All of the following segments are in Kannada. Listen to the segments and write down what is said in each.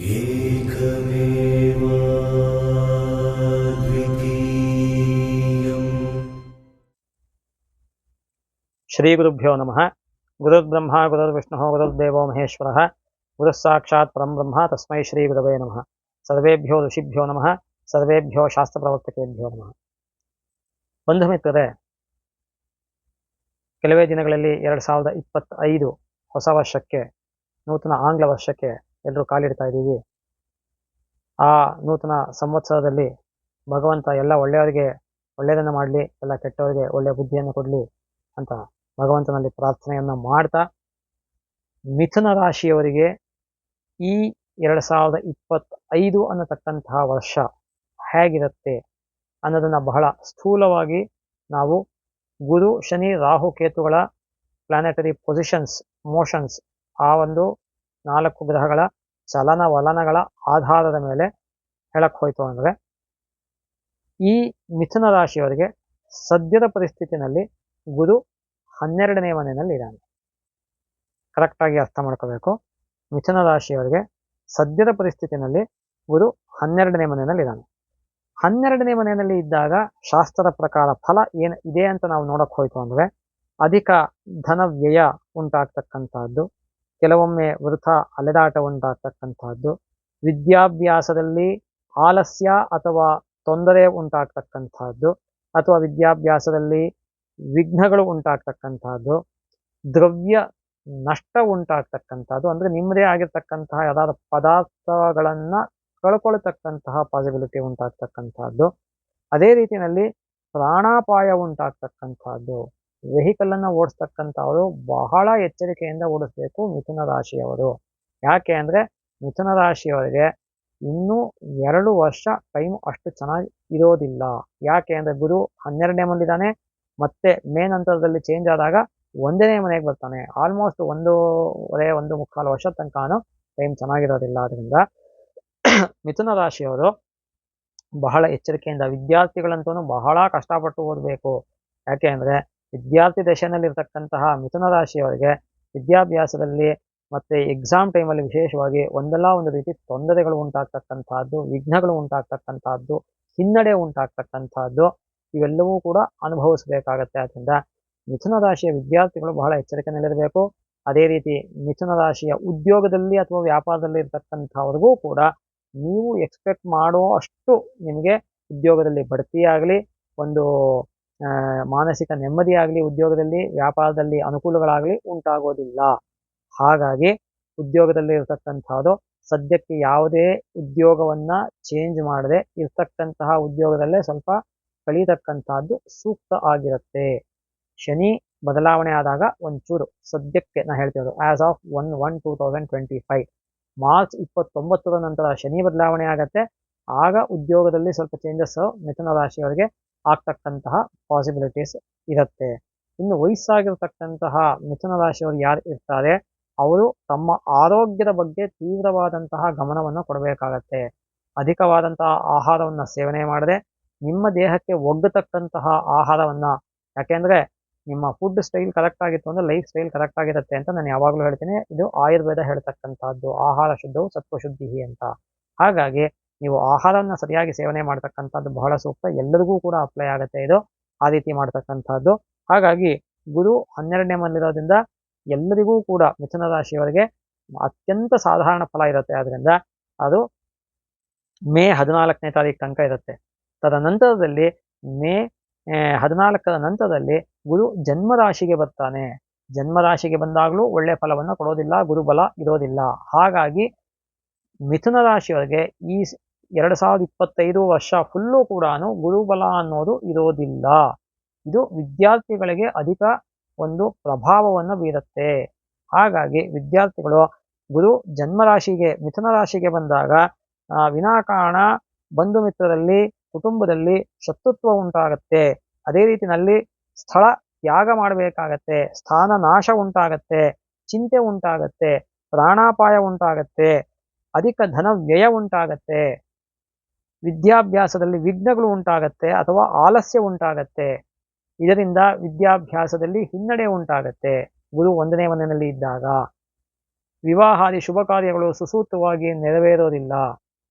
ಶ್ರೀ ಗುರುಭ್ಯೋ ನಮಃ ಗುರುರ್ಬ್ರಹ್ಮ ಗುರುರ್ವಿಷ್ಣು ಗುರುರ್ದೇವೋ ಮಹೇಶ್ವರ ಗುರು ಸಾಕ್ಷಾತ್ ಪರಂ ಬ್ರಹ್ಮ ತಸ್ಮೈ ಶ್ರೀ ಗುರುವೇ ನಮಃ ಸರ್ವೇಭ್ಯೋ ಋಷಿಭ್ಯೋ ನಮಃ ಸರ್ವೇಭ್ಯೋ ಶಾಸ್ತ್ರ ಪ್ರವರ್ತಕೇಭ್ಯೋ ನಮಃ ಬಂಧು ಮಿತ್ರರೇ ಕೆಲವೇ ದಿನಗಳಲ್ಲಿ ಎರಡು ಸಾವಿರದ ಇಪ್ಪತ್ತೈದು ಹೊಸ ವರ್ಷಕ್ಕೆ, ನೂತನ ಆಂಗ್ಲ ವರ್ಷಕ್ಕೆ ಎಲ್ಲರೂ ಕಾಲಿಡ್ತಾ ಇದ್ದೀವಿ. ಆ ನೂತನ ಸಂವತ್ಸರದಲ್ಲಿ ಭಗವಂತ ಎಲ್ಲ ಒಳ್ಳೆಯವರಿಗೆ ಒಳ್ಳೆಯದನ್ನು ಮಾಡಲಿ, ಎಲ್ಲ ಕೆಟ್ಟವರಿಗೆ ಒಳ್ಳೆಯ ಬುದ್ಧಿಯನ್ನು ಕೊಡಲಿ ಅಂತ ಭಗವಂತನಲ್ಲಿ ಪ್ರಾರ್ಥನೆಯನ್ನು ಮಾಡ್ತಾ ಮಿಥುನ ರಾಶಿಯವರಿಗೆ ಈ ಎರಡು ಸಾವಿರದ ಇಪ್ಪತ್ತೈದು ಅನ್ನತಕ್ಕಂತಹ ವರ್ಷ ಹೇಗಿರುತ್ತೆ ಅನ್ನೋದನ್ನ ಬಹಳ ಸ್ಥೂಲವಾಗಿ ನಾವು ಗುರು, ಶನಿ, ರಾಹು, ಕೇತುಗಳ ಪ್ಲಾನೆಟರಿ ಪೊಸಿಷನ್ಸ್ ಮೋಷನ್ಸ್ ಆ ಒಂದು ನಾಲ್ಕು ಗ್ರಹಗಳ ಚಲನವಲನಗಳ ಆಧಾರದ ಮೇಲೆ ಹೇಳಕ್ ಹೋಯ್ತು ಅಂದ್ರೆ, ಈ ಮಿಥುನ ರಾಶಿಯವರಿಗೆ ಸದ್ಯದ ಪರಿಸ್ಥಿತಿನಲ್ಲಿ ಗುರು ಹನ್ನೆರಡನೇ ಮನೆಯಲ್ಲಿ ಇದ್ದಾನೆ. ಕರೆಕ್ಟಾಗಿ ಅರ್ಥ ಮಾಡ್ಕೋಬೇಕು. ಮಿಥುನ ರಾಶಿಯವರಿಗೆ ಸದ್ಯದ ಪರಿಸ್ಥಿತಿನಲ್ಲಿ ಗುರು ಹನ್ನೆರಡನೇ ಮನೆಯಲ್ಲಿ ಇದ್ದಾನೆ. ಹನ್ನೆರಡನೇ ಮನೆಯಲ್ಲಿ ಇದ್ದಾಗ ಶಾಸ್ತ್ರದ ಪ್ರಕಾರ ಫಲ ಏನು ಇದೆ ಅಂತ ನಾವು ನೋಡಕ್ ಹೋಯ್ತು ಅಂದ್ರೆ, ಅಧಿಕ ಧನ ವ್ಯಯ ಉಂಟಾಗ್ತಕ್ಕಂತಹದ್ದು ಕೆಲವೊಮ್ಮೆ ವೃಥ ಅಲೆದಾಟ ಉಂಟಾಗ್ತಕ್ಕಂಥದ್ದು ವಿದ್ಯಾಭ್ಯಾಸದಲ್ಲಿ ಆಲಸ್ಯ ಅಥವಾ ತೊಂದರೆ ಉಂಟಾಗ್ತಕ್ಕಂಥದ್ದು ಅಥವಾ ವಿದ್ಯಾಭ್ಯಾಸದಲ್ಲಿ ವಿಘ್ನಗಳು ಉಂಟಾಗ್ತಕ್ಕಂಥದ್ದು, ದ್ರವ್ಯ ನಷ್ಟ ಉಂಟಾಗ್ತಕ್ಕಂಥದ್ದು, ಅಂದ್ರೆ ನಿಮ್ಮದೇ ಆಗಿರ್ತಕ್ಕಂತಹ ಯಾವ್ದಾದ್ರು ಪದಾರ್ಥಗಳನ್ನು ಕಳ್ಕೊಳ್ತಕ್ಕಂತಹ ಪಾಸಿಬಿಲಿಟಿ ಉಂಟಾಗ್ತಕ್ಕಂಥದ್ದು. ಅದೇ ರೀತಿಯಲ್ಲಿ ಪ್ರಾಣಾಪಾಯ ಉಂಟಾಗ್ತಕ್ಕಂತಹದ್ದು ವೆಹಿಕಲ್ ಅನ್ನ ಓಡಿಸ್ತಕ್ಕಂಥವರು ಬಹಳ ಎಚ್ಚರಿಕೆಯಿಂದ ಓಡಿಸ್ಬೇಕು ಮಿಥುನ ರಾಶಿಯವರು. ಯಾಕೆ ಅಂದ್ರೆ ಮಿಥುನ ರಾಶಿಯವರಿಗೆ ಇನ್ನೂ ಎರಡು ವರ್ಷ ಟೈಮ್ ಅಷ್ಟು ಚೆನ್ನಾಗಿ ಇರೋದಿಲ್ಲ. ಯಾಕೆ ಅಂದರೆ ಗುರು ಹನ್ನೆರಡನೇ ಮಂದಿದ್ದಾನೆ ಮತ್ತೆ ಮೇ ನಂತರದಲ್ಲಿ ಚೇಂಜ್ ಆದಾಗ ಒಂದನೇ ಮನೆಗೆ ಬರ್ತಾನೆ. ಆಲ್ಮೋಸ್ಟ್ ಒಂದೂವರೆ, ಒಂದು ಮುಕ್ಕಾಲು ವರ್ಷ ತನಕನೂ ಟೈಮ್ ಚೆನ್ನಾಗಿರೋದಿಲ್ಲ. ಅದರಿಂದ ಮಿಥುನ ರಾಶಿಯವರು ಬಹಳ ಎಚ್ಚರಿಕೆಯಿಂದ ವಿದ್ಯಾರ್ಥಿಗಳಂತೂ ಬಹಳ ಕಷ್ಟಪಟ್ಟು ಓದಬೇಕು. ಯಾಕೆ ಅಂದ್ರೆ ವಿದ್ಯಾರ್ಥಿ ದಶೆಯಲ್ಲಿರ್ತಕ್ಕಂತಹ ಮಿಥುನ ರಾಶಿಯವರಿಗೆ ವಿದ್ಯಾಭ್ಯಾಸದಲ್ಲಿ ಮತ್ತೆ ಎಕ್ಸಾಮ್ ಟೈಮಲ್ಲಿ ವಿಶೇಷವಾಗಿ ಒಂದಲ್ಲ ಒಂದು ರೀತಿ ತೊಂದರೆಗಳು ಉಂಟಾಗ್ತಕ್ಕಂಥದ್ದು, ವಿಘ್ನಗಳು ಉಂಟಾಗ್ತಕ್ಕಂಥದ್ದು, ಹಿನ್ನಡೆ ಉಂಟಾಗ್ತಕ್ಕಂಥದ್ದು, ಇವೆಲ್ಲವೂ ಕೂಡ ಅನುಭವಿಸಬೇಕಾಗತ್ತೆ. ಆದ್ದರಿಂದ ಮಿಥುನ ರಾಶಿಯ ವಿದ್ಯಾರ್ಥಿಗಳು ಬಹಳ ಎಚ್ಚರಿಕೆಯಲ್ಲಿರಬೇಕು ಅದೇ ರೀತಿ ಮಿಥುನ ರಾಶಿಯ ಉದ್ಯೋಗದಲ್ಲಿ ಅಥವಾ ವ್ಯಾಪಾರದಲ್ಲಿ ಇರ್ತಕ್ಕಂಥವ್ರಿಗೂ ಕೂಡ ನೀವು ಎಕ್ಸ್ಪೆಕ್ಟ್ ಮಾಡೋ ಅಷ್ಟು ನಿಮಗೆ ಉದ್ಯೋಗದಲ್ಲಿ ಬಡ್ತಿಯಾಗಲಿ. ಒಂದು ಮಾನಸಿಕ ನೆಮ್ಮದಿ ಆಗಲಿ ಉದ್ಯೋಗದಲ್ಲಿ ವ್ಯಾಪಾರದಲ್ಲಿ ಅನುಕೂಲಗಳಾಗಲಿ ಉಂಟಾಗೋದಿಲ್ಲ. ಹಾಗಾಗಿ ಉದ್ಯೋಗದಲ್ಲಿ ಇರತಕ್ಕಂಥದ್ದು ಸದ್ಯಕ್ಕೆ ಯಾವುದೇ ಉದ್ಯೋಗವನ್ನ ಚೇಂಜ್ ಮಾಡದೆ ಇರ್ತಕ್ಕಂತಹ ಉದ್ಯೋಗದಲ್ಲೇ ಸ್ವಲ್ಪ ಕಳೀತಕ್ಕಂತಹದ್ದು ಸೂಕ್ತ ಆಗಿರುತ್ತೆ. ಶನಿ ಬದಲಾವಣೆ ಆದಾಗ ಒಂಚೂರು ಸದ್ಯಕ್ಕೆ ನಾ ಹೇಳ್ತಿರೋದು as of one one two thousand twenty five March ಇಪ್ಪತ್ತೊಂಬತ್ತರ ನಂತರ ಶನಿ ಬದಲಾವಣೆ ಆಗತ್ತೆ. ಆಗ ಉದ್ಯೋಗದಲ್ಲಿ ಸ್ವಲ್ಪ ಚೇಂಜಸ್ ಮಿಥುನ ರಾಶಿಯವರಿಗೆ ಆಗ್ತಕ್ಕಂತಹ ಪಾಸಿಬಿಲಿಟೀಸ್ ಇರುತ್ತೆ. ಇನ್ನು ವಯಸ್ಸಾಗಿರ್ತಕ್ಕಂತಹ ಮಿಥುನ ರಾಶಿಯವರು ಯಾರು ಇರ್ತಾರೆ, ಅವರು ತಮ್ಮ ಆರೋಗ್ಯದ ಬಗ್ಗೆ ತೀವ್ರವಾದಂತಹ ಗಮನವನ್ನು ಕೊಡಬೇಕಾಗತ್ತೆ. ಅಧಿಕವಾದಂತಹ ಆಹಾರವನ್ನು ಸೇವನೆ ಮಾಡದೆ, ನಿಮ್ಮ ದೇಹಕ್ಕೆ ಒಗ್ಗತಕ್ಕಂತಹ ಆಹಾರವನ್ನು, ಯಾಕೆಂದರೆ ನಿಮ್ಮ ಫುಡ್ ಸ್ಟೈಲ್ ಕರೆಕ್ಟ್ ಆಗಿತ್ತು ಅಂದರೆ ಲೈಫ್ ಸ್ಟೈಲ್ ಕರೆಕ್ಟ್ ಆಗಿರುತ್ತೆ ಅಂತ ನಾನು ಯಾವಾಗಲೂ ಹೇಳ್ತೀನಿ. ಇದು ಆಯುರ್ವೇದ ಹೇಳ್ತಕ್ಕಂತಹದ್ದು. ಆಹಾರ ಶುದ್ಧವು ಸತ್ವಶುದ್ಧಿ ಅಂತ. ಹಾಗಾಗಿ ನೀವು ಆಹಾರವನ್ನು ಸರಿಯಾಗಿ ಸೇವನೆ ಮಾಡ್ತಕ್ಕಂಥದ್ದು ಬಹಳ ಸೂಕ್ತ. ಎಲ್ಲರಿಗೂ ಕೂಡ ಅಪ್ಲೈ ಆಗುತ್ತೆ ಇದು, ಆ ರೀತಿ ಮಾಡ್ತಕ್ಕಂಥದ್ದು. ಹಾಗಾಗಿ ಗುರು ಹನ್ನೆರಡನೇ ಮನೆಯಲ್ಲಿರೋದ್ರಿಂದ ಎಲ್ಲರಿಗೂ ಕೂಡ ಮಿಥುನ ರಾಶಿಯವರಿಗೆ ಅತ್ಯಂತ ಸಾಧಾರಣ ಫಲ ಇರುತ್ತೆ. ಆದ್ರಿಂದ ಅದು ಮೇ ಹದಿನಾಲ್ಕನೇ ತಾರೀಕು ತನಕ ಇರುತ್ತೆ. ತದನಂತರದಲ್ಲಿ ಮೇ ಹದಿನಾಲ್ಕರ ನಂತರದಲ್ಲಿ ಗುರು ಜನ್ಮರಾಶಿಗೆ ಬರ್ತಾನೆ. ಜನ್ಮರಾಶಿಗೆ ಬಂದಾಗಲೂ ಒಳ್ಳೆ ಫಲವನ್ನು ಕೊಡೋದಿಲ್ಲ, ಗುರುಬಲ ಇರೋದಿಲ್ಲ. ಹಾಗಾಗಿ ಮಿಥುನ ರಾಶಿಯವರಿಗೆ ಈ ಎರಡು ಸಾವಿರದ ಇಪ್ಪತ್ತೈದು ವರ್ಷ ಫುಲ್ಲು ಕೂಡ ಗುರುಬಲ ಅನ್ನೋದು ಇರೋದಿಲ್ಲ. ಇದು ವಿದ್ಯಾರ್ಥಿಗಳಿಗೆ ಅಧಿಕ ಒಂದು ಪ್ರಭಾವವನ್ನು ಬೀರುತ್ತೆ. ಹಾಗಾಗಿ ವಿದ್ಯಾರ್ಥಿಗಳು ಗುರು ಜನ್ಮರಾಶಿಗೆ, ಮಿಥುನ ರಾಶಿಗೆ ಬಂದಾಗ ವಿನಾಕಾರಣ ಬಂಧು ಮಿತ್ರರಲ್ಲಿ ಕುಟುಂಬದಲ್ಲಿ ಶತ್ರುತ್ವ ಉಂಟಾಗತ್ತೆ. ಅದೇ ರೀತಿಯಲ್ಲಿ ಸ್ಥಳ ತ್ಯಾಗ ಮಾಡಬೇಕಾಗತ್ತೆ, ಸ್ಥಾನ ನಾಶ ಉಂಟಾಗತ್ತೆ, ಚಿಂತೆ ಉಂಟಾಗತ್ತೆ, ಪ್ರಾಣಾಪಾಯ ಉಂಟಾಗತ್ತೆ, ಅಧಿಕ ಧನ ವ್ಯಯ ಉಂಟಾಗತ್ತೆ. ವಿದ್ಯಾಭ್ಯಾಸದಲ್ಲಿ ವಿಘ್ನಗಳು ಉಂಟಾಗತ್ತೆ ಅಥವಾ ಆಲಸ್ಯ ಉಂಟಾಗತ್ತೆ. ಇದರಿಂದ ವಿದ್ಯಾಭ್ಯಾಸದಲ್ಲಿ ಹಿನ್ನಡೆ ಉಂಟಾಗತ್ತೆ. ಗುರು ಒಂದನೇ ಮನೆಯಲ್ಲಿ ಇದ್ದಾಗ. ವಿವಾಹಾದಿ ಶುಭ ಕಾರ್ಯಗಳು ಸುಸೂತ್ರವಾಗಿ ನೆರವೇರೋದಿಲ್ಲ.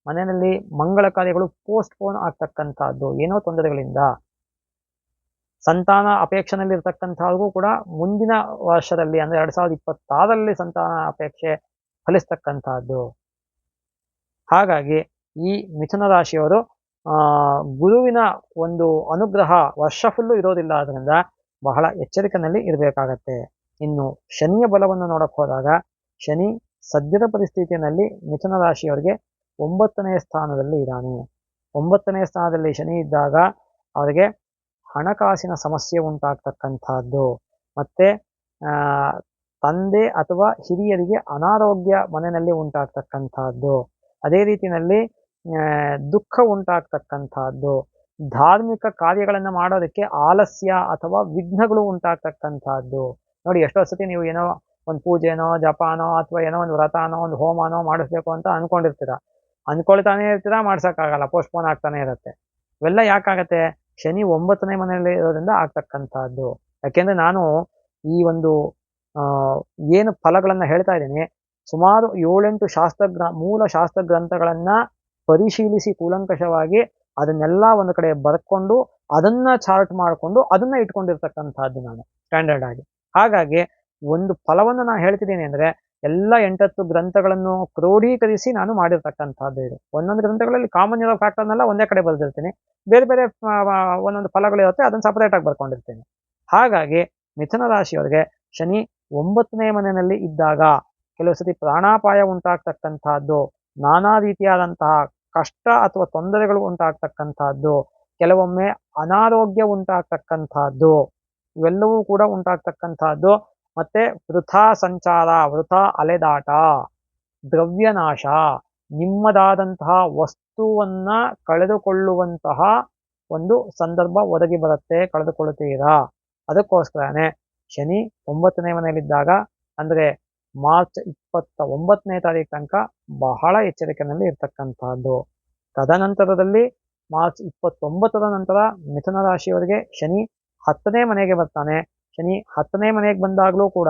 ಮನೆಯಲ್ಲಿ ಮಂಗಳ ಕಾರ್ಯಗಳು ಪೋಸ್ಟ್ಪೋನ್ ಆಗ್ತಕ್ಕಂಥದ್ದು. ಏನೋ ತೊಂದರೆಗಳಿಂದ. ಸಂತಾನ ಅಪೇಕ್ಷೆನಲ್ಲಿರ್ತಕ್ಕಂಥವ್ರಿಗೂ ಕೂಡ ಮುಂದಿನ ವರ್ಷದಲ್ಲಿ ಅಂದರೆ ಎರಡು ಸಾವಿರದ ಇಪ್ಪತ್ತಾರರಲ್ಲಿ ಸಂತಾನ ಅಪೇಕ್ಷೆ ಫಲಿಸ್ತಕ್ಕಂಥದ್ದು. ಹಾಗಾಗಿ ಈ ಮಿಥುನ ರಾಶಿಯವರು ಗುರುವಿನ ಒಂದು ಅನುಗ್ರಹ ವರ್ಷ ಫುಲ್ಲು ಇರೋದಿಲ್ಲ ಆದ್ದರಿಂದ ಬಹಳ ಎಚ್ಚರಿಕೆಯಲ್ಲಿ ಇರಬೇಕಾಗತ್ತೆ. ಇನ್ನು ಶನಿಯ ಬಲವನ್ನು ನೋಡಕ್ ಹೋದಾಗ, ಶನಿ ಸದ್ಯದ ಪರಿಸ್ಥಿತಿಯಲ್ಲಿ ಮಿಥುನ ರಾಶಿಯವರಿಗೆ ಒಂಬತ್ತನೆಯ ಸ್ಥಾನದಲ್ಲಿ ಇದ್ದಾನೆ. ಒಂಬತ್ತನೇ ಸ್ಥಾನದಲ್ಲಿ ಶನಿ ಇದ್ದಾಗ ಅವರಿಗೆ ಹಣಕಾಸಿನ ಸಮಸ್ಯೆ ಉಂಟಾಗ್ತಕ್ಕಂಥದ್ದು. ಮತ್ತೆ ತಂದೆ ಅಥವಾ ಹಿರಿಯರಿಗೆ ಅನಾರೋಗ್ಯ ಮನೆಯಲ್ಲಿ ಉಂಟಾಗ್ತಕ್ಕಂಥದ್ದು. ಅದೇ ರೀತಿಯಲ್ಲಿ ದುಃಖ ಉಂಟಾಗ್ತಕ್ಕಂಥದ್ದು, ಧಾರ್ಮಿಕ ಕಾರ್ಯಗಳನ್ನು ಮಾಡೋದಕ್ಕೆ ಆಲಸ್ಯ ಅಥವಾ ವಿಘ್ನಗಳು ಉಂಟಾಗ್ತಕ್ಕಂಥದ್ದು. ನೋಡಿ, ಎಷ್ಟೋ ಸತಿ ನೀವು ಏನೋ ಒಂದು ಪೂಜೆನೋ, ಜಪಾನೋ ಅಥವಾ ಏನೋ ಒಂದು ವ್ರತನೋ, ಒಂದು ಹೋಮನೋ ಮಾಡಿಸ್ಬೇಕು ಅಂತ ಅನ್ಕೊಂಡಿರ್ತೀರ. ಅನ್ಕೊಳ್ತಾನೆ ಇರ್ತೀರಾ, ಮಾಡ್ಸೋಕ್ಕಾಗಲ್ಲ ಪೋಸ್ಟ್ಪೋನ್ ಆಗ್ತಾನೆ ಇರುತ್ತೆ. ಇವೆಲ್ಲ ಯಾಕಾಗತ್ತೆ? ಶನಿ ಒಂಬತ್ತನೇ ಮನೆಯಲ್ಲಿ ಇರೋದ್ರಿಂದ ಆಗ್ತಕ್ಕಂಥದ್ದು. ಯಾಕೆಂದ್ರೆ ನಾನು ಈ ಒಂದು ಏನು ಫಲಗಳನ್ನು ಹೇಳ್ತಾ ಇದ್ದೀನಿ, ಸುಮಾರು ಏಳೆಂಟು ಶಾಸ್ತ್ರ ಮೂಲ ಶಾಸ್ತ್ರ ಗ್ರಂಥಗಳನ್ನ ಪರಿಶೀಲಿಸಿ ಕೂಲಂಕಷವಾಗಿ ಅದನ್ನೆಲ್ಲ ಒಂದು ಕಡೆ ಬರ್ಕೊಂಡು ಅದನ್ನ ಚಾರ್ಟ್ ಮಾಡಿಕೊಂಡು ಅದನ್ನ ಇಟ್ಕೊಂಡಿರ್ತಕ್ಕಂಥದ್ದು ನಾನು ಸ್ಟ್ಯಾಂಡರ್ಡ್ ಆಗಿ. ಹಾಗಾಗಿ ಒಂದು ಫಲವನ್ನು ನಾನು ಹೇಳ್ತಿದ್ದೀನಿ ಅಂದ್ರೆ ಎಲ್ಲ ಎಂಟತ್ತು ಗ್ರಂಥಗಳನ್ನು ಕ್ರೋಢೀಕರಿಸಿ ನಾನು ಮಾಡಿರ್ತಕ್ಕಂಥದ್ದು ಇದು. ಒಂದೊಂದು ಗ್ರಂಥಗಳಲ್ಲಿ ಕಾಮನ್ ಇರೋ ಫ್ಯಾಕ್ಟರ್ನೆಲ್ಲ ಒಂದೇ ಕಡೆ ಬರೆದಿರ್ತೀನಿ. ಬೇರೆ ಬೇರೆ ಒಂದೊಂದು ಫಲಗಳಿರುತ್ತೆ ಅದನ್ನ ಆಗಿ ಬರ್ಕೊಂಡಿರ್ತೀನಿ. ಹಾಗಾಗಿ ಮಿಥುನ ರಾಶಿಯವರಿಗೆ ಶನಿ ಒಂಬತ್ತನೇ ಮನೆಯಲ್ಲಿ ಇದ್ದಾಗ ಕೆಲವು ಸತಿ ಪ್ರಾಣಾಪಾಯ ಉಂಟಾಗ್ತಕ್ಕಂಥದ್ದು, ನಾನಾ ರೀತಿಯಾದಂತಹ ಕಷ್ಟ ಅಥವಾ ತೊಂದರೆಗಳು ಉಂಟಾಗ್ತಕ್ಕಂಥದ್ದು, ಕೆಲವೊಮ್ಮೆ ಅನಾರೋಗ್ಯ ಉಂಟಾಗ್ತಕ್ಕಂಥದ್ದು, ಇವೆಲ್ಲವೂ ಕೂಡ ಉಂಟಾಗ್ತಕ್ಕಂಥದ್ದು. ಮತ್ತೆ ವೃಥಾ ಸಂಚಾರ, ವೃಥಾ ಅಲೆದಾಟ, ದ್ರವ್ಯನಾಶ, ನಿಮ್ಮದಾದಂತಹ ವಸ್ತುವನ್ನ ಕಳೆದುಕೊಳ್ಳುವಂತಹ ಒಂದು ಸಂದರ್ಭ ಒದಗಿ ಬರುತ್ತೆ, ಕಳೆದುಕೊಳ್ಳುತ್ತೀರಾ? ಅದಕ್ಕೋಸ್ಕರನೇ ಶನಿ ಒಂಬತ್ತನೇ ಮನೆಯಲ್ಲಿದ್ದಾಗ, ಅಂದರೆ ಮಾರ್ಚ್ ಇಪ್ಪತ್ತ ಒಂಬತ್ತನೇ ತಾರೀಕು ತನಕ ಬಹಳ ಎಚ್ಚರಿಕೆಯಲ್ಲಿ ಇರ್ತಕ್ಕಂತಹದ್ದು ತದನಂತರದಲ್ಲಿ ಮಾರ್ಚ್ ಇಪ್ಪತ್ತೊಂಬತ್ತರ ನಂತರ ಮಿಥುನ ರಾಶಿಯವರಿಗೆ ಶನಿ ಹತ್ತನೇ ಮನೆಗೆ ಬರ್ತಾನೆ. ಶನಿ ಹತ್ತನೇ ಮನೆಗೆ ಬಂದಾಗಲೂ ಕೂಡ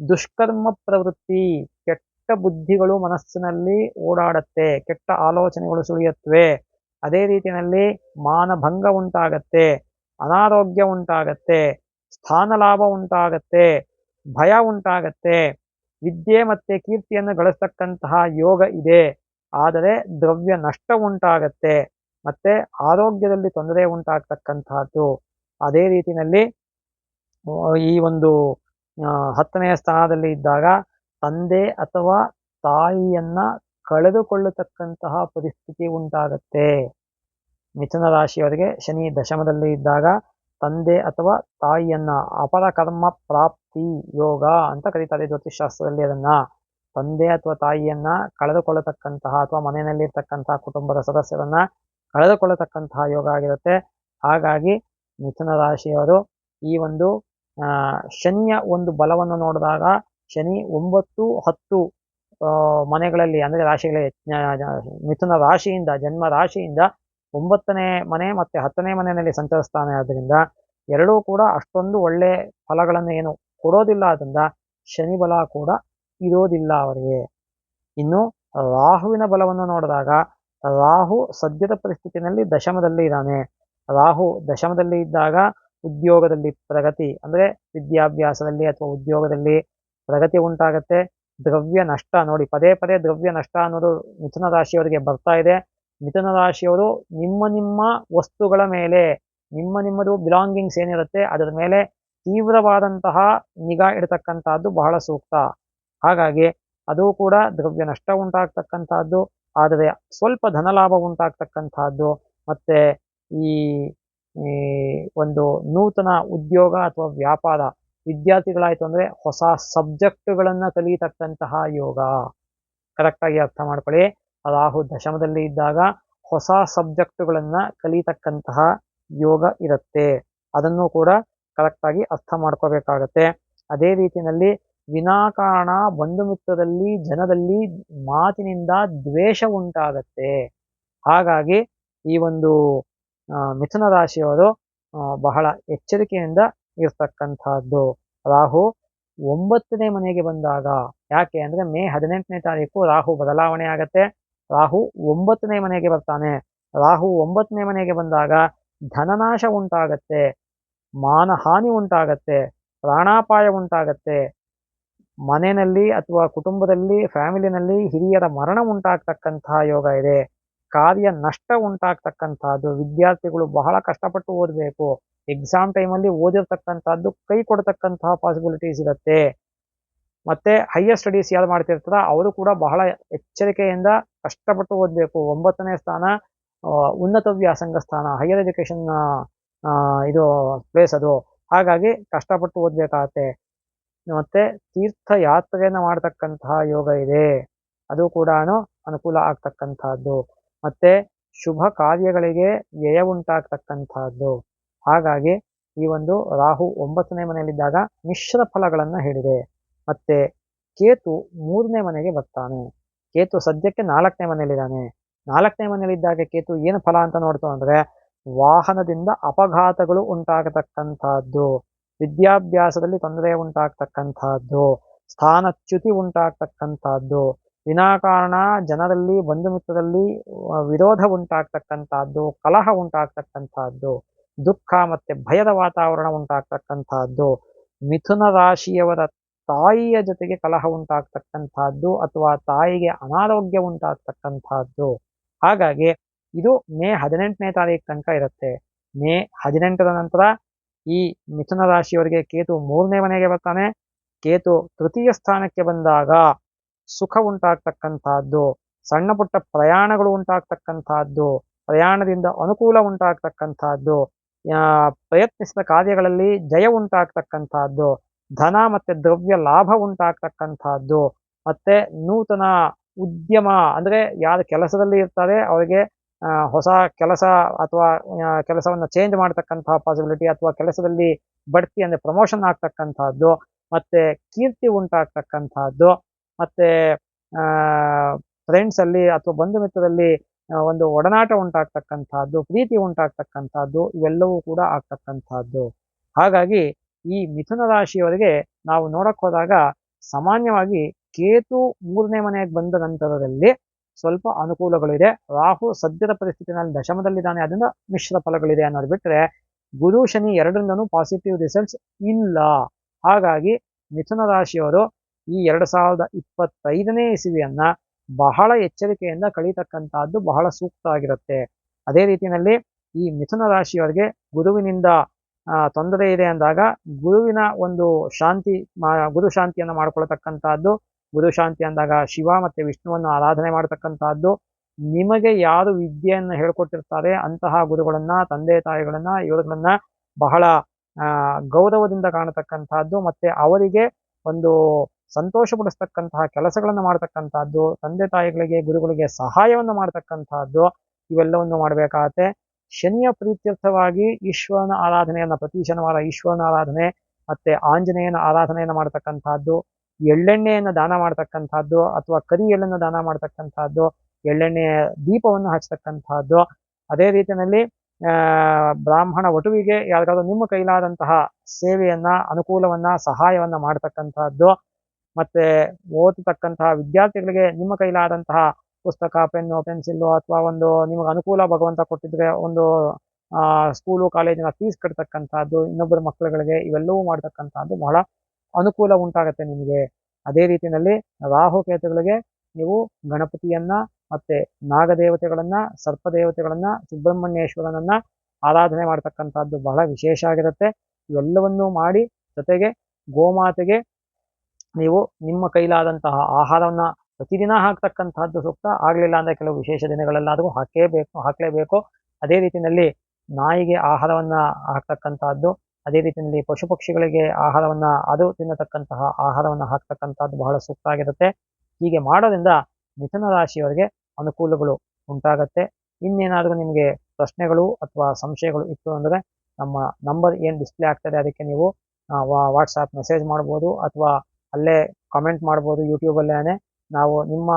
ದುಷ್ಕರ್ಮ ಪ್ರವೃತ್ತಿ, ಕೆಟ್ಟ ಬುದ್ಧಿಗಳು ಮನಸ್ಸಿನಲ್ಲಿ ಓಡಾಡತ್ತೆ, ಕೆಟ್ಟ ಆಲೋಚನೆಗಳು ಸುಳಿಯತ್ವೆ. ಅದೇ ರೀತಿಯಲ್ಲಿ ಮಾನಭಂಗ ಉಂಟಾಗತ್ತೆ, ಅನಾರೋಗ್ಯ ಉಂಟಾಗತ್ತೆ ಸ್ಥಾನ ಲಾಭ ಉಂಟಾಗತ್ತೆ, ಭಯ ಉಂಟಾಗತ್ತೆ. ವಿದ್ಯೆ ಮತ್ತೆ ಕೀರ್ತಿಯನ್ನು ಗಳಿಸ್ತಕ್ಕಂತಹ ಯೋಗ ಇದೆ. ಆದರೆ ದ್ರವ್ಯ ನಷ್ಟ ಉಂಟಾಗತ್ತೆ, ಮತ್ತೆ ಆರೋಗ್ಯದಲ್ಲಿ ತೊಂದರೆ ಉಂಟಾಗ್ತಕ್ಕಂತಹದ್ದು ಅದೇ ರೀತಿಯಲ್ಲಿ ಈ ಒಂದು ಹತ್ತನೆಯ ಸ್ಥಾನದಲ್ಲಿ ಇದ್ದಾಗ ತಂದೆ ಅಥವಾ ತಾಯಿಯನ್ನ ಕಳೆದುಕೊಳ್ಳತಕ್ಕಂತಹ ಪರಿಸ್ಥಿತಿ ಉಂಟಾಗತ್ತೆ. ಮಿಥುನ ರಾಶಿಯವರಿಗೆ ಶನಿ ದಶಮದಲ್ಲಿ ಇದ್ದಾಗ ತಂದೆ ಅಥವಾ ತಾಯಿಯನ್ನ ಅಪರ ಕರ್ಮ ಪ್ರಾಪ್ತಿ ಯೋಗ ಅಂತ ಕರೀತಾರೆ ಜ್ಯೋತಿಷ್ಶಾಸ್ತ್ರದಲ್ಲಿ ಅದನ್ನ. ತಂದೆ ಅಥವಾ ತಾಯಿಯನ್ನ ಕಳೆದುಕೊಳ್ಳತಕ್ಕಂತಹ ಅಥವಾ ಮನೆಯಲ್ಲಿರ್ತಕ್ಕಂತಹ ಕುಟುಂಬದ ಸದಸ್ಯರನ್ನ ಕಳೆದುಕೊಳ್ಳತಕ್ಕಂತಹ ಯೋಗ ಆಗಿರುತ್ತೆ. ಹಾಗಾಗಿ ಮಿಥುನ ರಾಶಿಯವರು ಈ ಒಂದು ಶನಿಯ ಒಂದು ಬಲವನ್ನು ನೋಡಿದಾಗ ಶನಿ ಒಂಬತ್ತು ಹತ್ತು ಮನೆಗಳಲ್ಲಿ ಅಂದ್ರೆ ಆ, ಮಿಥುನ ರಾಶಿಯಿಂದ ಜನ್ಮ ರಾಶಿಯಿಂದ ಒಂಬತ್ತನೇ ಮನೆ ಮತ್ತೆ ಹತ್ತನೇ ಮನೆಯಲ್ಲಿ ಸಂಚರಿಸ್ತಾನೆ. ಆದ್ದರಿಂದ ಎರಡೂ ಕೂಡ ಅಷ್ಟೊಂದು ಒಳ್ಳೆ ಫಲಗಳನ್ನು ಏನು ಕೊಡೋದಿಲ್ಲ. ಆದ್ದರಿಂದ ಶನಿ ಬಲ ಕೂಡ ಇರೋದಿಲ್ಲ ಅವರಿಗೆ. ಇನ್ನು ರಾಹುವಿನ ಬಲವನ್ನು ನೋಡಿದಾಗ ರಾಹು ಸದ್ಯದ ಪರಿಸ್ಥಿತಿನಲ್ಲಿ ದಶಮದಲ್ಲಿ ಇದ್ದಾನೆ. ರಾಹು ದಶಮದಲ್ಲಿ ಇದ್ದಾಗ ಉದ್ಯೋಗದಲ್ಲಿ ಪ್ರಗತಿ, ಅಂದ್ರೆ ವಿದ್ಯಾಭ್ಯಾಸದಲ್ಲಿ ಅಥವಾ ಉದ್ಯೋಗದಲ್ಲಿ ಪ್ರಗತಿ ಉಂಟಾಗತ್ತೆ. ದ್ರವ್ಯ ನಷ್ಟ ನೋಡಿ, ಪದೇ ಪದೇ ದ್ರವ್ಯ ನಷ್ಟ ಅನ್ನೋದು ಮಿಥುನ ರಾಶಿಯವರಿಗೆ ಬರ್ತಾ ಇದೆ. ಮಿಥುನ ರಾಶಿಯವರು ನಿಮ್ಮ ನಿಮ್ಮ ವಸ್ತುಗಳ ಮೇಲೆ, ನಿಮ್ಮ ನಿಮ್ಮದು ಬಿಲಾಂಗಿಂಗ್ಸ್ ಏನಿರುತ್ತೆ ಅದರ ಮೇಲೆ ತೀವ್ರವಾದಂತಹ ನಿಗಾ ಇಡತಕ್ಕಂತಹದ್ದು ಬಹಳ ಸೂಕ್ತ. ಹಾಗಾಗಿ ಅದು ಕೂಡ ದ್ರವ್ಯ ನಷ್ಟ ಉಂಟಾಗ್ತಕ್ಕಂತಹದ್ದು ಆದರೆ ಸ್ವಲ್ಪ ಧನಲಾಭ ಉಂಟಾಗ್ತಕ್ಕಂತಹದ್ದು ಮತ್ತೆ ಈ ಒಂದು ನೂತನ ಉದ್ಯೋಗ ಅಥವಾ ವ್ಯಾಪಾರ ವಿದ್ಯಾರ್ಥಿಗಳಾಯಿತು ಅಂದ್ರೆ ಹೊಸ ಸಬ್ಜೆಕ್ಟ್ಗಳನ್ನ ಕಲಿಯತಕ್ಕಂತಹ ಯೋಗ. ಕರೆಕ್ಟಾಗಿ ಅರ್ಥ ಮಾಡ್ಕೊಳ್ಳಿ. ರಾಹು ದಶಮದಲ್ಲಿ ಇದ್ದಾಗ ಹೊಸ ಸಬ್ಜೆಕ್ಟುಗಳನ್ನು ಕಲಿತಕ್ಕಂತಹ ಯೋಗ ಇರುತ್ತೆ. ಅದನ್ನು ಕೂಡ ಕರೆಕ್ಟಾಗಿ ಅರ್ಥ ಮಾಡ್ಕೋಬೇಕಾಗತ್ತೆ. ಅದೇ ರೀತಿಯಲ್ಲಿ ವಿನಾಕಾರಣ ಬಂಧುಮಿತ್ರದಲ್ಲಿ, ಜನದಲ್ಲಿ ಮಾತಿನಿಂದ ದ್ವೇಷ ಉಂಟಾಗತ್ತೆ. ಹಾಗಾಗಿ ಈ ಒಂದು ಮಿಥುನ ರಾಶಿಯವರು ಬಹಳ ಎಚ್ಚರಿಕೆಯಿಂದ ಇರ್ತಕ್ಕಂತಹದ್ದು ರಾಹು ಒಂಬತ್ತನೇ ಮನೆಗೆ ಬಂದಾಗ, ಯಾಕೆ ಅಂದ್ರೆ ಮೇ ಹದಿನೆಂಟನೇ ತಾರೀಕು ರಾಹು ಬದಲಾವಣೆ ಆಗತ್ತೆ. ರಾಹು ಒಂಬತ್ತನೇ ಮನೆಗೆ ಬರ್ತಾನೆ. ರಾಹು ಒಂಬತ್ತನೇ ಮನೆಗೆ ಬಂದಾಗ ಧನನಾಶ ಉಂಟಾಗತ್ತೆ, ಮಾನಹಾನಿ ಉಂಟಾಗತ್ತೆ, ಪ್ರಾಣಾಪಾಯ ಉಂಟಾಗತ್ತೆ. ಮನೆಯಲ್ಲಿ ಅಥವಾ ಕುಟುಂಬದಲ್ಲಿ, ಫ್ಯಾಮಿಲಿನಲ್ಲಿ ಹಿರಿಯರ ಮರಣ ಉಂಟಾಗ್ತಕ್ಕಂತಹ ಯೋಗ ಇದೆ. ಕಾರ್ಯ ನಷ್ಟ ಉಂಟಾಗ್ತಕ್ಕಂಥದ್ದು. ವಿದ್ಯಾರ್ಥಿಗಳು ಬಹಳ ಕಷ್ಟಪಟ್ಟು ಓದಬೇಕು. ಎಕ್ಸಾಮ್ ಟೈಮಲ್ಲಿ ಓದಿರ್ತಕ್ಕಂಥದ್ದು ಕೈ ಕೊಡ್ತಕ್ಕಂತಹ ಪಾಸಿಬಿಲಿಟೀಸ್ ಇರುತ್ತೆ. ಮತ್ತೆ ಹೈಯರ್ ಸ್ಟಡೀಸ್ ಯಾರು ಮಾಡ್ತಿರ್ತಾರ ಅವರು ಕೂಡ ಬಹಳ ಎಚ್ಚರಿಕೆಯಿಂದ ಕಷ್ಟಪಟ್ಟು ಓದಬೇಕು. ಒಂಬತ್ತನೇ ಸ್ಥಾನ ಉನ್ನತ ವ್ಯಾಸಂಗ ಸ್ಥಾನ ಹೈಯರ್ ಎಜುಕೇಶನ್ ಇದು ಪ್ಲೇಸ್ ಅದು. ಹಾಗಾಗಿ ಕಷ್ಟಪಟ್ಟು ಓದಬೇಕಾಗತ್ತೆ. ಮತ್ತೆ ತೀರ್ಥ ಯಾತ್ರೆಯನ್ನು ಮಾಡ್ತಕ್ಕಂತಹ ಯೋಗ ಇದೆ. ಅದು ಕೂಡ ಅನುಕೂಲ ಆಗ್ತಕ್ಕಂತಹದ್ದು ಮತ್ತೆ ಶುಭ ಕಾರ್ಯಗಳಿಗೆ ವ್ಯಯ ಉಂಟಾಗ್ತಕ್ಕಂತಹದ್ದು ಹಾಗಾಗಿ ಈ ಒಂದು ರಾಹು ಒಂಬತ್ತನೇ ಮನೆಯಲ್ಲಿದ್ದಾಗ ಮಿಶ್ರ ಫಲಗಳನ್ನು ಹೇಳಿದೆ. ಮತ್ತೆ ಕೇತು ಮೂರನೇ ಮನೆಗೆ ಬರ್ತಾನೆ. ಕೇತು ಸದ್ಯಕ್ಕೆ ನಾಲ್ಕನೇ ಮನೆಯಲ್ಲಿದ್ದಾನೆ. ನಾಲ್ಕನೇ ಮನೆಯಲ್ಲಿದ್ದಾಗ ಕೇತು ಏನು ಫಲ ಅಂತ ನೋಡ್ತು ಅಂದರೆ ವಾಹನದಿಂದ ಅಪಘಾತಗಳು ಉಂಟಾಗತಕ್ಕಂಥದ್ದು. ವಿದ್ಯಾಭ್ಯಾಸದಲ್ಲಿ ತೊಂದರೆ ಉಂಟಾಗ್ತಕ್ಕಂಥದ್ದು. ಸ್ಥಾನಚ್ಯುತಿ ಉಂಟಾಗ್ತಕ್ಕಂಥದ್ದು. ವಿನಾಕಾರಣ, ಜನರಲ್ಲಿ, ಬಂಧು ಮಿತ್ರದಲ್ಲಿ ವಿರೋಧ ಉಂಟಾಗ್ತಕ್ಕಂಥದ್ದು. ಕಲಹ ಉಂಟಾಗ್ತಕ್ಕಂಥದ್ದು. ದುಃಖ ಮತ್ತೆ ಭಯದ ವಾತಾವರಣ ಉಂಟಾಗ್ತಕ್ಕಂಥದ್ದು. ಮಿಥುನ ರಾಶಿಯವರ ತಾಯಿಯ ಜೊತೆಗೆ ಕಲಹ ಉಂಟಾಗ್ತಕ್ಕಂಥದ್ದು ಅಥವಾ ತಾಯಿಗೆ ಅನಾರೋಗ್ಯ ಉಂಟಾಗ್ತಕ್ಕಂಥದ್ದು. ಹಾಗಾಗಿ ಇದು ಮೇ ಹದಿನೆಂಟನೇ ತಾರೀಕು ತನಕ ಇರುತ್ತೆ. ಮೇ ಹದಿನೆಂಟರ ನಂತರ ಈ ಮಿಥುನ ರಾಶಿಯವರಿಗೆ ಕೇತು ಮೂರನೇ ಮನೆಗೆ ಬರ್ತಾನೆ. ಕೇತು ತೃತೀಯ ಸ್ಥಾನಕ್ಕೆ ಬಂದಾಗ ಸುಖ ಉಂಟಾಗ್ತಕ್ಕಂಥದ್ದು, ಸಣ್ಣ ಪುಟ್ಟ ಪ್ರಯಾಣಗಳು ಉಂಟಾಗ್ತಕ್ಕಂಥದ್ದು, ಪ್ರಯಾಣದಿಂದ ಅನುಕೂಲ ಉಂಟಾಗ್ತಕ್ಕಂಥದ್ದು ಪ್ರಯತ್ನಿಸಿದ ಕಾರ್ಯಗಳಲ್ಲಿ ಜಯ ಉಂಟಾಗ್ತಕ್ಕಂತಹದ್ದು ಧನ ಮತ್ತೆ ದ್ರವ್ಯ ಲಾಭ ಉಂಟಾಗ್ತಕ್ಕಂಥದ್ದು. ಮತ್ತೆ ನೂತನ ಉದ್ಯಮ ಅಂದ್ರೆ ಯಾರು ಕೆಲಸದಲ್ಲಿ ಇರ್ತಾರೆ, ಅವರಿಗೆ ಹೊಸ ಕೆಲಸ ಅಥವಾ ಕೆಲಸವನ್ನು ಚೇಂಜ್ ಮಾಡ್ತಕ್ಕಂತಹ ಪಾಸಿಬಿಲಿಟಿ ಅಥವಾ ಕೆಲಸದಲ್ಲಿ ಬಡ್ತಿ ಅಂದ್ರೆ ಪ್ರಮೋಷನ್ ಆಗ್ತಕ್ಕಂಥದ್ದು. ಮತ್ತೆ ಕೀರ್ತಿ ಉಂಟಾಗ್ತಕ್ಕಂಥದ್ದು. ಮತ್ತೆ ಫ್ರೆಂಡ್ಸಲ್ಲಿ ಅಥವಾ ಬಂಧು ಮಿತ್ರರಲ್ಲಿ ಒಂದು ಒಡನಾಟ ಉಂಟಾಗ್ತಕ್ಕಂಥದ್ದು, ಪ್ರೀತಿ ಉಂಟಾಗ್ತಕ್ಕಂಥದ್ದು, ಇವೆಲ್ಲವೂ ಕೂಡ ಆಗ್ತಕ್ಕಂಥದ್ದು. ಹಾಗಾಗಿ ಈ ಮಿಥುನ ರಾಶಿಯವರಿಗೆ ನಾವು ನೋಡಕ್ ಹೋದಾಗ ಸಾಮಾನ್ಯವಾಗಿ ಕೇತು ಮೂರನೇ ಮನೆಗೆ ಬಂದ ನಂತರದಲ್ಲಿ ಸ್ವಲ್ಪ ಅನುಕೂಲಗಳಿದೆ. ರಾಹು ಸದ್ಯದ ಪರಿಸ್ಥಿತಿನಲ್ಲಿ ದಶಮದಲ್ಲಿದ್ದಾನೆ. ಅದರಿಂದ ಮಿಶ್ರ ಫಲಗಳಿದೆ ಅನ್ನೋದು ಬಿಟ್ರೆ ಗುರು ಶನಿ ಎರಡರಿಂದನೂ ಪಾಸಿಟಿವ್ ರಿಸಲ್ಟ್ಸ್ ಇಲ್ಲ. ಹಾಗಾಗಿ ಮಿಥುನ ರಾಶಿಯವರು ಈ ಎರಡು ಸಾವಿರದ ಇಪ್ಪತ್ತೈದನೇ ಇಸವಿಯನ್ನ ಬಹಳ ಎಚ್ಚರಿಕೆಯಿಂದ ಕಳೀತಕ್ಕಂತಹದ್ದು ಬಹಳ ಸೂಕ್ತ ಆಗಿರುತ್ತೆ. ಅದೇ ರೀತಿಯಲ್ಲಿ ಈ ಮಿಥುನ ರಾಶಿಯವರಿಗೆ ಗುರುವಿನಿಂದ ತೊಂದರೆ ಇದೆ ಅಂದಾಗ ಗುರುವಿನ ಒಂದು ಶಾಂತಿ ಗುರು ಶಾಂತಿಯನ್ನು ಮಾಡ್ಕೊಳ್ತಕ್ಕಂತಹದ್ದು, ಗುರು ಶಾಂತಿ ಅಂದಾಗ ಶಿವ ಮತ್ತೆ ವಿಷ್ಣುವನ್ನು ಆರಾಧನೆ ಮಾಡ್ತಕ್ಕಂತಹದ್ದು, ನಿಮಗೆ ಯಾರು ವಿದ್ಯೆಯನ್ನು ಹೇಳ್ಕೊಟ್ಟಿರ್ತಾರೆ ಅಂತಹ ಗುರುಗಳನ್ನ, ತಂದೆ ತಾಯಿಗಳನ್ನ, ಇವರುಗಳನ್ನ ಬಹಳ ಗೌರವದಿಂದ ಕಾಣತಕ್ಕಂತಹದ್ದು ಮತ್ತೆ ಅವರಿಗೆ ಒಂದು ಸಂತೋಷ ಪಡಿಸ್ತಕ್ಕಂತಹ ಕೆಲಸಗಳನ್ನು ಮಾಡ್ತಕ್ಕಂತಹದ್ದು, ತಂದೆ ತಾಯಿಗಳಿಗೆ, ಗುರುಗಳಿಗೆ ಸಹಾಯವನ್ನು ಮಾಡ್ತಕ್ಕಂತಹದ್ದು, ಇವೆಲ್ಲವನ್ನು ಮಾಡಬೇಕಾಗತ್ತೆ. ಶನಿಯ ಪ್ರೀತ್ಯರ್ಥವಾಗಿ ಈಶ್ವರನ ಆರಾಧನೆಯನ್ನ, ಪ್ರತಿ ಶನಿವಾರ ಈಶ್ವರನ ಆರಾಧನೆ ಮತ್ತೆ ಆಂಜನೇಯನ ಆರಾಧನೆಯನ್ನು ಮಾಡ್ತಕ್ಕಂಥದ್ದು, ಎಳ್ಳೆಣ್ಣೆಯನ್ನು ದಾನ ಮಾಡ್ತಕ್ಕಂಥದ್ದು ಅಥವಾ ಕರಿ ಎಳ್ಳನ್ನು ದಾನ ಮಾಡ್ತಕ್ಕಂಥದ್ದು, ಎಳ್ಳೆಣ್ಣೆಯ ದೀಪವನ್ನು ಹಚ್ಚತಕ್ಕಂಥದ್ದು. ಅದೇ ರೀತಿಯಲ್ಲಿ ಬ್ರಾಹ್ಮಣ ವಟುವಿಗೆ ಯಾರಿಗಾದ್ರೂ ನಿಮ್ಮ ಕೈಲಾದಂತಹ ಸೇವೆಯನ್ನ, ಅನುಕೂಲವನ್ನ, ಸಹಾಯವನ್ನ ಮಾಡ್ತಕ್ಕಂಥದ್ದು. ಮತ್ತೆ ಓದತಕ್ಕಂತಹ ವಿದ್ಯಾರ್ಥಿಗಳಿಗೆ ನಿಮ್ಮ ಕೈಲಾದಂತಹ ಪುಸ್ತಕ, ಪೆನ್ನು, ಪೆನ್ಸಿಲ್ಲು ಅಥವಾ ಒಂದು ನಿಮಗೆ ಅನುಕೂಲ ಭಗವಂತ ಕೊಟ್ಟಿದ್ರೆ ಒಂದು ಸ್ಕೂಲು ಕಾಲೇಜಿನ ಫೀಸ್ ಕಟ್ತಕ್ಕಂತಹದ್ದು ಇನ್ನೊಬ್ಬರ ಮಕ್ಕಳುಗಳಿಗೆ ಇವೆಲ್ಲವೂ ಮಾಡ್ತಕ್ಕಂಥದ್ದು ಬಹಳ ಅನುಕೂಲ ಉಂಟಾಗತ್ತೆ ನಿಮಗೆ. ಅದೇ ರೀತಿಯಲ್ಲಿ ರಾಹು ಕೇತುಗಳಿಗೆ ನೀವು ಗಣಪತಿಯನ್ನ ಮತ್ತೆ ನಾಗದೇವತೆಗಳನ್ನ, ಸರ್ಪದೇವತೆಗಳನ್ನ, ಸುಬ್ರಹ್ಮಣ್ಯೇಶ್ವರನನ್ನ ಆರಾಧನೆ ಮಾಡ್ತಕ್ಕಂಥದ್ದು ಬಹಳ ವಿಶೇಷ ಆಗಿರುತ್ತೆ. ಇವೆಲ್ಲವನ್ನೂ ಮಾಡಿ ಜೊತೆಗೆ ಗೋಮಾತೆಗೆ ನೀವು ನಿಮ್ಮ ಕೈಲಾದಂತಹ ಆಹಾರವನ್ನ ಪ್ರತಿದಿನ ಹಾಕ್ತಕ್ಕಂಥದ್ದು ಸೂಕ್ತ. ಆಗಲಿಲ್ಲ ಅಂದರೆ ಕೆಲವು ವಿಶೇಷ ದಿನಗಳಲ್ಲಾದರೂ ಹಾಕೇಬೇಕು, ಹಾಕಲೇಬೇಕು. ಅದೇ ರೀತಿಯಲ್ಲಿ ನಾಯಿಗೆ ಆಹಾರವನ್ನು ಹಾಕ್ತಕ್ಕಂಥದ್ದು ಅದೇ ರೀತಿಯಲ್ಲಿ ಪಶು ಪಕ್ಷಿಗಳಿಗೆ ಆಹಾರವನ್ನು, ಅದು ತಿನ್ನತಕ್ಕಂತಹ ಆಹಾರವನ್ನು ಹಾಕ್ತಕ್ಕಂಥದ್ದು ಬಹಳ ಸೂಕ್ತ ಆಗಿರುತ್ತೆ. ಹೀಗೆ ಮಾಡೋದ್ರಿಂದ ಮಿಥುನ ರಾಶಿಯವರಿಗೆ ಅನುಕೂಲಗಳು ಉಂಟಾಗತ್ತೆ. ಇನ್ನೇನಾದರೂ ನಿಮಗೆ ಪ್ರಶ್ನೆಗಳು ಅಥವಾ ಸಂಶಯಗಳು ಇತ್ತು ಅಂದರೆ ನಮ್ಮ ನಂಬರ್ ಏನು ಡಿಸ್ಪ್ಲೇ ಆಗ್ತದೆ ಅದಕ್ಕೆ ನೀವು ವಾಟ್ಸಾಪ್ ಮೆಸೇಜ್ ಮಾಡ್ಬೋದು ಅಥವಾ ಅಲ್ಲೇ ಕಾಮೆಂಟ್ ಮಾಡ್ಬೋದು ಯೂಟ್ಯೂಬಲ್ಲೇ ನಾವು ನಿಮ್ಮ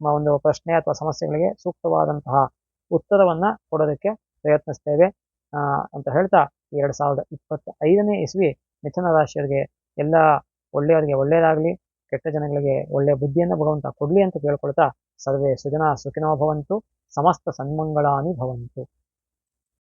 ಒಂದು ಪ್ರಶ್ನೆ ಅಥವಾ ಸಮಸ್ಯೆಗಳಿಗೆ ಸೂಕ್ತವಾದಂತಹ ಉತ್ತರವನ್ನು ಕೊಡೋದಕ್ಕೆ ಪ್ರಯತ್ನಿಸ್ತೇವೆ ಅಂತ ಹೇಳ್ತಾ ಎರಡು ಸಾವಿರದ ಇಪ್ಪತ್ತ ಐದನೇ ಇಸ್ವಿ ಮಿಥುನ ರಾಶಿಯವರಿಗೆ ಎಲ್ಲ ಒಳ್ಳೆಯವರಿಗೆ ಒಳ್ಳೆಯದಾಗಲಿ ಕೆಟ್ಟ ಜನಗಳಿಗೆ ಒಳ್ಳೆಯ ಬುದ್ಧಿಯನ್ನು ಭಗವಂತ ಕೊಡಲಿ ಅಂತ ಕೇಳ್ಕೊಳ್ತಾ ಸರ್ವೇ ಸುಜನ ಸುಖಿನೋ ಭವಂತು, ಸಮಸ್ತ ಸನ್ಮಂಗಳಾನಿ ಭವಂತು.